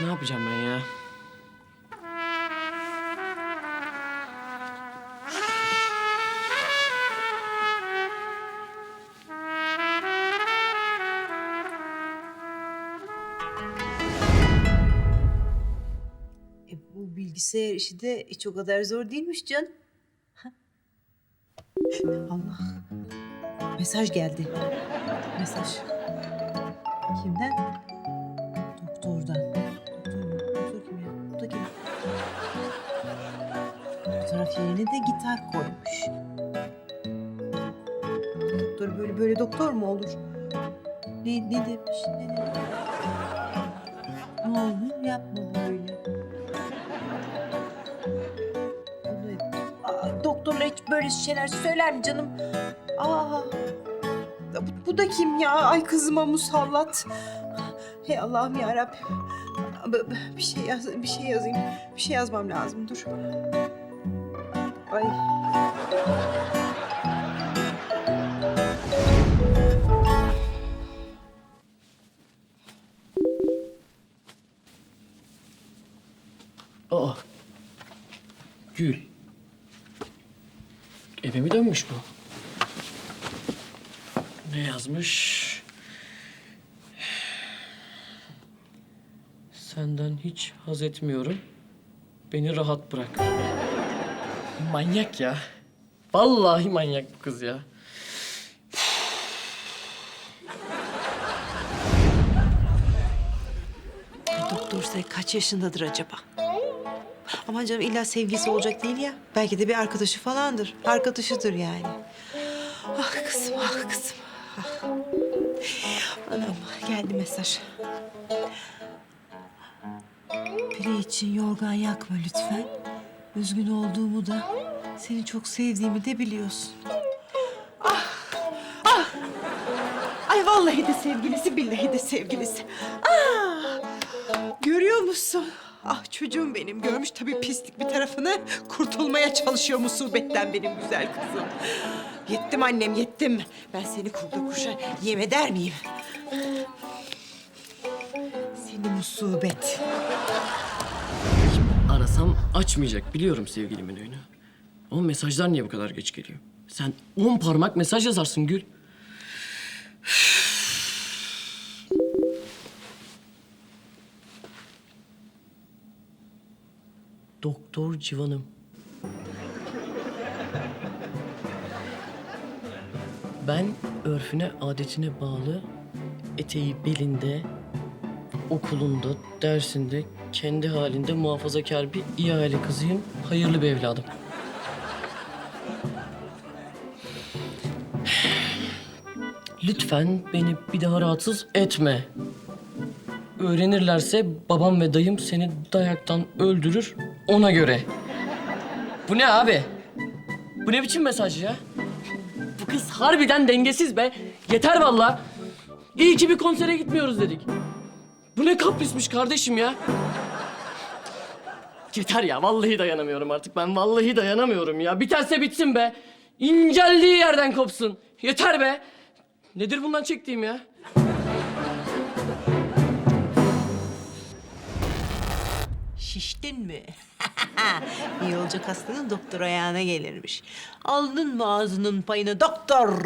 Ne yapacağım ben ya? E, bu bilgisayar işi de hiç o kadar zor değilmiş can. Allah. Mesaj geldi. Mesaj. Kimden? Doktordan. Fotoğraf yerine de gitar koymuş. Doktor böyle böyle doktor mu olur? Ne, ne demiş? Ne demiş? Ne yapma böyle. Aa, doktorlar hiç böyle şeyler söyler mi canım? Aa, bu, bu da kim ya? Ay kızıma musallat. Hey Allah'ım ya Rabbim. Bir şey yaz, bir şey yazayım. Bir şey yazmam lazım. Dur. Ay. Aa. Gül. Eve mi dönmüş bu? Ne yazmış? Senden hiç haz etmiyorum. Beni rahat bırak. Manyak ya. Vallahi manyak bu kız ya. Doktor Say kaç yaşındadır acaba? Aman canım illa sevgilisi olacak değil ya. Belki de bir arkadaşı falandır. Arkadaşıdır yani. Ah kızım, ah kızım. Ah. Anam geldi mesaj. Biri için yorgan yakma lütfen. Üzgün olduğumu da, seni çok sevdiğimi de biliyorsun. Ah, ah. Ay vallahi de sevgilisi, billahi de sevgilisi. Ah. Görüyor musun? Ah çocuğum benim görmüş tabii pislik bir tarafını. Kurtulmaya çalışıyor musibetten benim güzel kızım. Yettim annem yettim. Ben seni kurda kuşa yem eder miyim? Seni musibet. Arasam açmayacak biliyorum sevgilimin önü. Ama mesajlar niye bu kadar geç geliyor? Sen on parmak mesaj yazarsın Gül. Doktor Civan'ım. Ben örfüne, adetine bağlı, eteği belinde, okulunda, dersinde, kendi halinde muhafazakar bir iyi aile kızıyım. Hayırlı bir evladım. Lütfen beni bir daha rahatsız etme. Öğrenirlerse babam ve dayım seni dayaktan öldürür ona göre. Bu ne abi? Bu ne biçim mesaj ya? Bu kız harbiden dengesiz be. Yeter vallahi. İyi ki bir konsere gitmiyoruz dedik. Bu ne kaprismiş kardeşim ya. Yeter ya vallahi dayanamıyorum artık ben vallahi dayanamıyorum ya. Biterse bitsin be. İnceldiği yerden kopsun. Yeter be. Nedir bundan çektiğim ya? Şiştin mi? İyi olacak hastanın doktor ayağına gelirmiş. Aldın mı ağzının payını doktor?